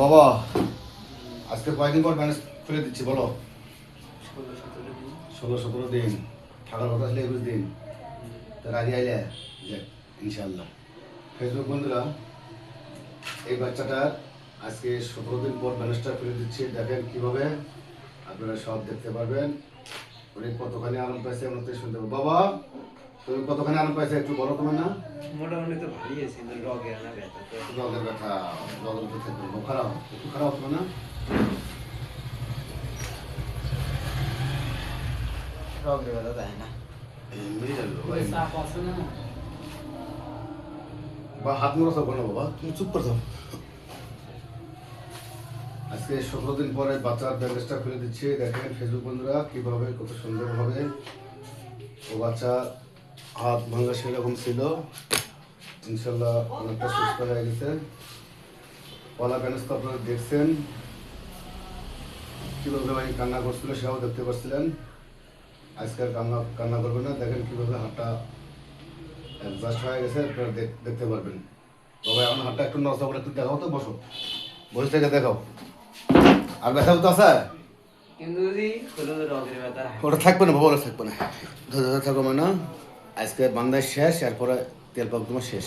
বাবা, আজকে কয়েকদিন পর ব্যালেন্স খুলে দিচ্ছি, বলো। ষোলো সতেরো দিন, থাকার কথা আসলে একুশ দিন। তার আগে আইলে? যে ইনশাল্লাহ ফেসবুক বন্ধুরা, এই বাচ্চাটার আজকে সতেরো দিন পর ব্যালেন্সটা খুলে দিচ্ছি। দেখেন কীভাবে আপনারা সব দেখতে পারবেন। উনি কতখানি আরাম পাইছে, আমরা শুনতে বাবা তুমি কতখানি আরাম পাইছে? একটু বলো তোমার না মোটামুটি তো ভালোই আছে কিন্তু রগের না ব্যথা তো। লগের ব্যথা লগের ব্যথা খারাপ একটু খারাপ হবে না রগের ব্যথা যায় না। এমনি জানলো ভাই বা হাত মোড়া থাকব না বাবা তুমি চুপ করে আজকে সতেরো দিন পরে বাচ্চার ব্যান্ডেজটা খুলে দিচ্ছে। দেখেন ফেসবুক বন্ধুরা কীভাবে কত সুন্দরভাবে ও বাচ্চা হাত ভাঙা সেরকম ছিল। ইনশাল্লাহ অনেকটা সুস্থ হয়ে গেছে। পলা ব্যান্ডেজ তো আপনারা দেখছেন। কীভাবে ভাই কান্না করছিল সেটাও দেখতে পাচ্ছিলেন আজকে আর কান্না কান্না করবে না। দেখেন কীভাবে হাতটা অ্যাডজাস্ট হয়ে গেছে আপনারা দেখতে পারবেন। বাবা এখন হাতটা একটু নষ্ট করে একটু দেখাও তো বসো। বসে থেকে দেখাও। আর ব্যথা তো আছে? ওটা থাকবে না বাবা থাকবে না। ধরে থাকবে না আজকে বান্দায় শেষ এরপরে তেল পাক শেষ।